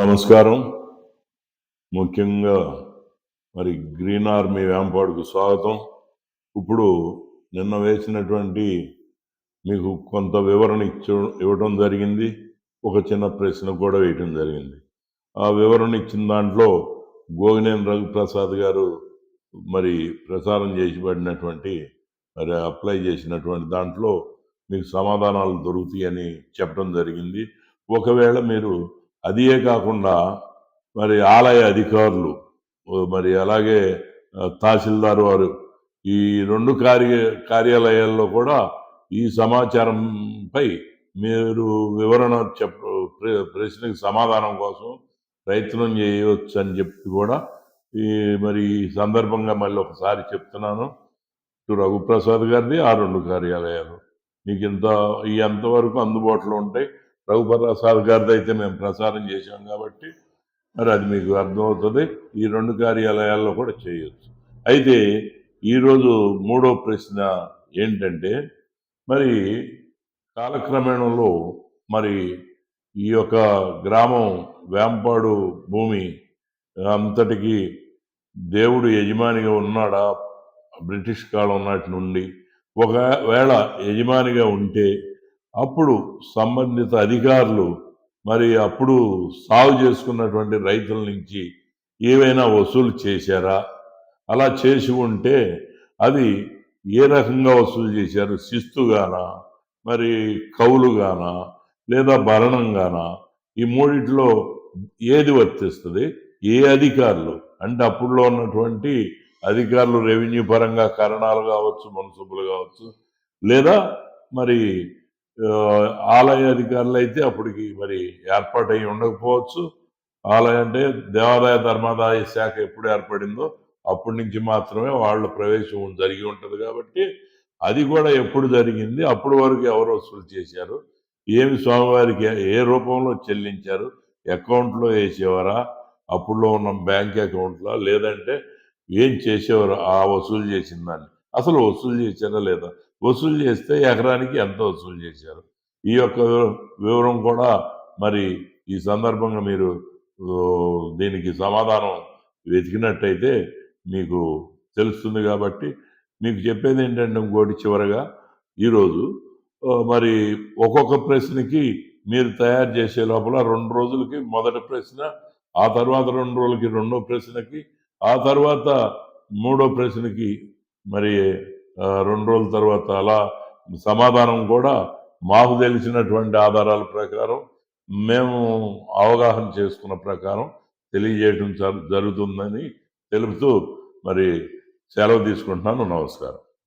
నమస్కారం. ముఖ్యంగా మరి గ్రీన్ ఆర్మీ వేంపాడుకు స్వాగతం. ఇప్పుడు నిన్న వేసినటువంటి మీకు కొంత వివరణ ఇచ్చు ఇవ్వడం జరిగింది. ఒక చిన్న ప్రశ్న కూడా వేయటం జరిగింది. ఆ వివరణ ఇచ్చిన దాంట్లో గోగినేని రఘుప్రసాద్ గారు మరి ప్రసారం చేసిబడినటువంటి మరి అప్లై చేసినటువంటి దాంట్లో మీకు సమాధానాలు దొరుకుతాయని చెప్పడం జరిగింది. ఒకవేళ మీరు అదే కాకుండా మరి ఆలయ అధికారులు మరి అలాగే తహసీల్దార్ వారు ఈ రెండు కార్య కార్యాలయాల్లో కూడా ఈ సమాచారంపై మీరు వివరణ చెప్ ప్ర- ప్రశ్నకి సమాధానం కోసం ప్రయత్నం చేయవచ్చు అని చెప్పి కూడా ఈ మరి ఈ సందర్భంగా మళ్ళీ ఒకసారి చెప్తున్నాను. ఇటు రఘుప్రసాద్ గారిది ఆ రెండు కార్యాలయాలు. మీకు ఇంత ఈ ఎంతవరకు అందుబాటులో ఉంటాయి. రఘుప్రసాద్ గారిది అయితే మేము ప్రసారం చేశాం కాబట్టి మరి అది మీకు అర్థమవుతుంది. ఈ రెండు కార్యాలయాల్లో కూడా చేయొచ్చు. అయితే ఈరోజు మూడో ప్రశ్న ఏంటంటే మరి కాలక్రమేణంలో మరి ఈ యొక్క గ్రామం వేంపాడు భూమి అంతటికి దేవుడు యజమానిగా ఉన్నాడా? బ్రిటిష్ కాలం నాటి నుండి. ఒకవేళ యజమానిగా ఉంటే అప్పుడు సంబంధిత అధికారులు మరి అప్పుడు సాగు చేసుకున్నటువంటి రైతుల నుంచి ఏవైనా వసూలు చేశారా? అలా చేసి ఉంటే అది ఏ రకంగా వసూలు చేశారు? శిస్తుగానా? మరి కౌలుగానా? లేదా భరణంగానా? ఈ మూడిట్లో ఏది వర్తిస్తుంది? ఏ అధికారులు? అంటే అప్పుడులో ఉన్నటువంటి అధికారులు రెవెన్యూ పరంగా కరణాలు కావచ్చు మున్సిపల్ కావచ్చు లేదా మరి ఆలయ అధికారులు అయితే అప్పటికి మరి ఏర్పాటు అయి ఉండకపోవచ్చు. ఆలయ అంటే దేవాదాయ ధర్మాదాయ శాఖ ఎప్పుడు ఏర్పడిందో అప్పటి నుంచి మాత్రమే వాళ్ళ ప్రవేశం జరిగి ఉంటుంది కాబట్టి అది కూడా ఎప్పుడు జరిగింది అప్పటి వరకు ఎవరు వసూలు చేశారు ఏమి స్వామివారికి ఏ రూపంలో చెల్లించారు అకౌంట్లో వేసేవారా అప్పుడులో ఉన్న బ్యాంక్ అకౌంట్లో లేదంటే ఏం చేసేవారు ఆ వసూలు చేసిన దాన్ని. అసలు వసూలు చేశారా లేదా? వసూలు చేస్తే ఎకరానికి ఎంత వసూలు చేశారు. ఈ యొక్క వివరం కూడా మరి ఈ సందర్భంగా మీరు దీనికి సమాధానం వెతికినట్టయితే మీకు తెలుస్తుంది కాబట్టి మీకు చెప్పేది ఏంటంటే ఇంకోటి చివరగా ఈరోజు మరి ఒక్కొక్క ప్రశ్నకి మీరు తయారు చేసే లోపల రెండు రోజులకి మొదటి ప్రశ్న ఆ తర్వాత రెండు రోజులకి రెండో ప్రశ్నకి ఆ తర్వాత మూడో ప్రశ్నకి మరి రెండు రోజుల తర్వాత అలా సమాధానం కూడా మాకు తెలిసినటువంటి ఆధారాల ప్రకారం మేము అవగాహన చేసుకున్న ప్రకారం తెలియజేయడం జరుగుతుందని తెలుపుతూ మరి సెలవు తీసుకుంటున్నాను. నమస్కారం.